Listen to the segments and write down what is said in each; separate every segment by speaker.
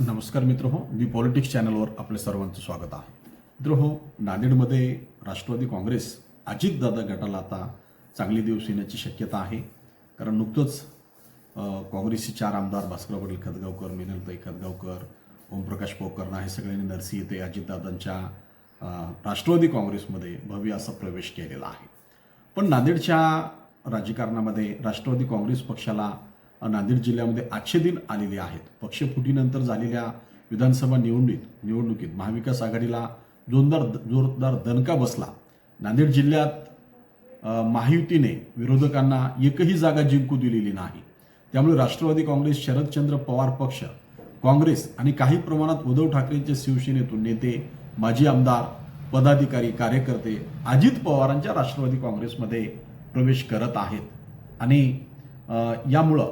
Speaker 1: नमस्कार मित्र हो मी पॉलिटिक्स चॅनलवर आपल्या सर्वांचं स्वागत आहे. मित्र हो नांदेडमध्ये राष्ट्रवादी काँग्रेस अजितदादा गटाला आता चांगले दिवस येण्याची शक्यता आहे. कारण नुकतंच काँग्रेसचे चार आमदार भास्करराव पाटील खतगावकर मिनलताई खतगावकर ओमप्रकाश पोकर्णा हे सगळ्यांनी नरसी येथे अजितदादांच्या राष्ट्रवादी काँग्रेसमध्ये भव्य असा प्रवेश केलेला आहे. पण नांदेडच्या राजकारणामध्ये राष्ट्रवादी काँग्रेस पक्षाला नांदेड जिल्ह्यामध्ये आजचे दिन आलेले आहेत. पक्षफुटीनंतर झालेल्या विधानसभा निवडणुकीत निवडणुकीत महाविकास आघाडीला जोरदार जोरदार दणका बसला. नांदेड जिल्ह्यात महायुतीने विरोधकांना एकही जागा जिंकू दिलेली नाही. त्यामुळे राष्ट्रवादी काँग्रेस शरदचंद्र पवार पक्ष काँग्रेस आणि काही प्रमाणात उद्धव ठाकरेंच्या शिवसेनेतून नेते माजी आमदार पदाधिकारी कार्यकर्ते अजित पवारांच्या राष्ट्रवादी काँग्रेसमध्ये प्रवेश करत आहेत. आणि यामुळं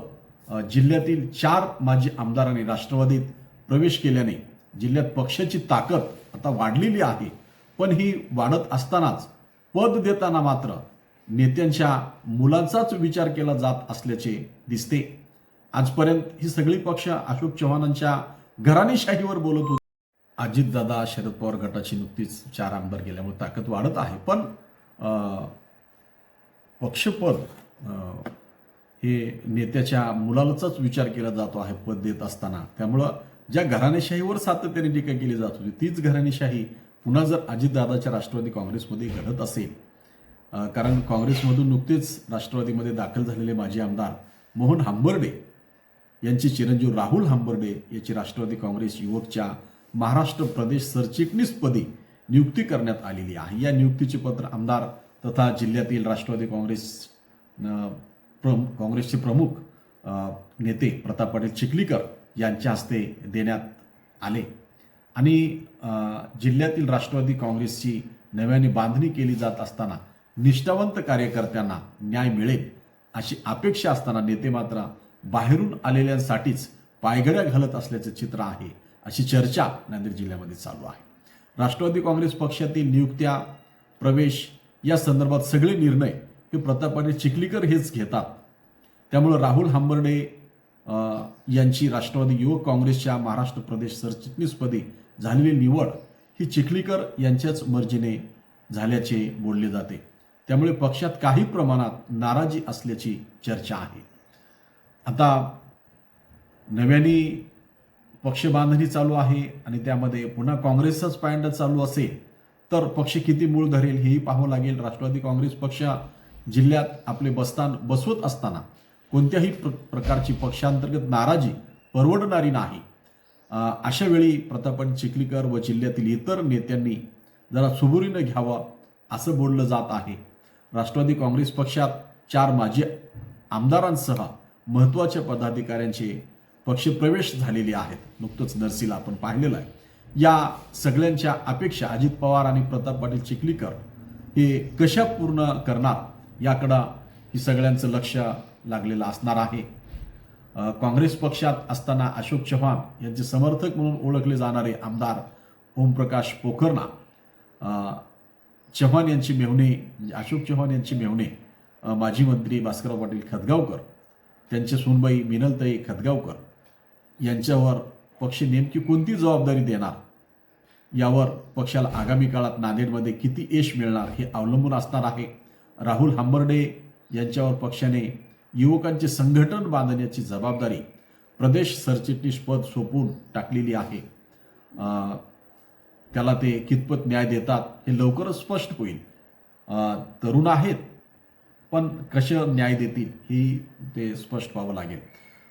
Speaker 1: जिल्ह्यातील चार माजी आमदारांनी राष्ट्रवादीत प्रवेश केल्याने जिल्ह्यात पक्षाची ताकद आता वाढलेली आहे. पण ही वाढत असतानाच पद देताना मात्र नेत्यांच्या मुलांचाच विचार केला जात असल्याचे दिसते. आजपर्यंत ही सगळी पक्ष अशोक चव्हाणांच्या घराणेशाहीवर बोलत होती. अजितदादा शरद पवार गटाची नुकतीच चार आमदार गेल्यामुळे ताकद वाढत आहे. पण अं, पक्षपद हे नेत्याच्या मुलालाचाच विचार केला जातो आहे पद देत असताना. त्यामुळं ज्या घराणेशाहीवर सातत्याने टीका केली जात होती तीच घराणेशाही पुन्हा जर अजितदादाच्या राष्ट्रवादी काँग्रेसमध्ये घडत असेल. कारण काँग्रेसमधून नुकतेच राष्ट्रवादीमध्ये दाखल झालेले माजी आमदार मोहन हांबर्डे यांचे चिरंजीव राहुल हांबर्डे याची राष्ट्रवादी काँग्रेस युवकच्या महाराष्ट्र प्रदेश सरचिटणीसपदी नियुक्ती करण्यात आलेली आहे. या नियुक्तीचे पत्र आमदार तथा जिल्ह्यातील राष्ट्रवादी काँग्रेस प्रम काँग्रेसचे प्रमुख नेते प्रताप पाटील चिखलीकर यांच्या हस्ते देण्यात आले. आणि जिल्ह्यातील राष्ट्रवादी काँग्रेसची नव्याने बांधणी केली जात असताना निष्ठावंत कार्यकर्त्यांना न्याय मिळेल अशी अपेक्षा असताना नेते मात्र बाहेरून आलेल्यांसाठीच पायघड्या घालत असल्याचं चित्र आहे अशी चर्चा नांदेड जिल्ह्यामध्ये चालू आहे. राष्ट्रवादी काँग्रेस पक्षातील नियुक्त्या प्रवेश या संदर्भात सगळे निर्णय हे प्रताप चिखलीकर हेच घेतात. त्यामुळं राहुल हांबर्डे यांची राष्ट्रवादी युवक काँग्रेसच्या महाराष्ट्र प्रदेश सरचिटणीसपदी झालेली निवड ही चिखलीकर यांच्याच मर्जीने झाल्याचे बोलले जाते. त्यामुळे पक्षात काही प्रमाणात नाराजी असल्याची चर्चा आहे. आता नव्याने पक्षबांधणी चालू आहे आणि त्यामध्ये पुन्हा काँग्रेसचाच पायंडा चालू असेल तर पक्ष किती मूळ धरेल हेही पाहावं लागेल. राष्ट्रवादी काँग्रेस पक्ष जिल्ह्यात आपले बस्तान बसवत असताना कोणत्याही प्र प्रकारची पक्षांतर्गत नाराजी परवडणारी नाही. अशा वेळी प्रतापन चिखलीकर व जिल्ह्यातील इतर नेत्यांनी जरा सुबुरीनं घ्यावं असं बोललं जात आहे. राष्ट्रवादी काँग्रेस पक्षात चार माजी आमदारांसह महत्त्वाच्या पदाधिकाऱ्यांचे पक्षप्रवेश झालेले आहेत. नुकतंच नरसीला आपण पाहिलेलं आहे. या सगळ्यांच्या अपेक्षा अजित पवार आणि प्रताप पाटील चिखलीकर हे कशा पूर्ण करणार याकडं ही सगळ्यांचं लक्ष लागलेलं असणार आहे. काँग्रेस पक्षात असताना अशोक चव्हाण यांचे समर्थक म्हणून ओळखले जाणारे आमदार ओमप्रकाश पोखरणा चव्हाण यांची मेहणे म्हणजे अशोक चव्हाण यांची मेव्हणे माजी मंत्री भास्करराव पाटील खतगावकर त्यांचे सूनबाई मिनलताई खतगावकर यांच्यावर पक्ष नेमकी कोणती जबाबदारी देणार? यावर पक्षाला आगामी काळात नांदेडमध्ये किती यश मिळणार हे अवलंबून असणार आहे. राहुल हांबर्डे यांच्यावर पक्षाने युवकांचे संघटन बांधण्याची जबाबदारी प्रदेश सरचिटणीस पद सोपून टाकलेली आहे. त्याला ते कितपत न्याय देतात हे लवकरच स्पष्ट होईल. तरुण आहेत पण कसे न्याय देतील ही ते स्पष्ट व्हावं लागेल.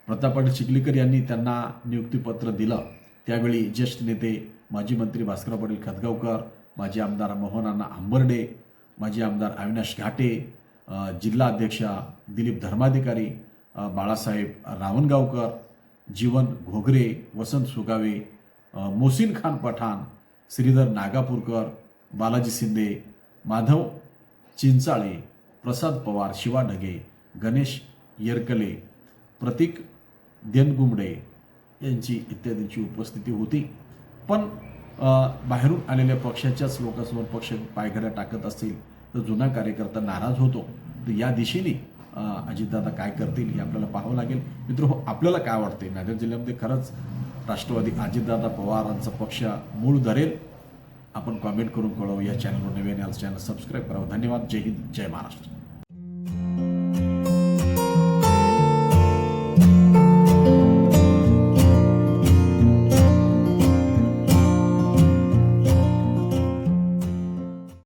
Speaker 1: प्रताप पाटील चिखलीकर यांनी त्यांना नियुक्तीपत्र दिलं. त्यावेळी ज्येष्ठ नेते माजी मंत्री भास्कर पाटील खतगावकर माजी आमदार मोहनाना आंबर्डे माजी आमदार अविनाश घाटे अ, जिल्हा दिलीप धर्माधिकारी बाळासाहेब रावणगावकर जीवन घोगरे वसंत सुगावे मोसिन मोहसिन खान पठाण श्रीधर नागापूरकर बालाजी शिंदे माधव चिंचाळे प्रसाद पवार शिवा ढगे गणेश येरकले प्रतीक देनगुंबडे यांची इत्यादींची उपस्थिती होती. पण बाहेरून आलेल्या पक्षाच्याच लोकांसमोर पक्ष पायघड्या टाकत असेल तर जुना कार्यकर्ता नाराज होतो. तर या दिशेने अजितदादा काय करतील हे आपल्याला पाहावं लागेल. मित्र हो आपल्याला काय वाटते नांदेड जिल्ह्यामध्ये खरंच राष्ट्रवादी अजितदादा पवारांचा पक्ष मूळ धरेल. आपण कॉमेंट करून कळवू. या चॅनलवर नवीन चॅनल सबस्क्राईब करावं. धन्यवाद. जय हिंद. जय महाराष्ट्र.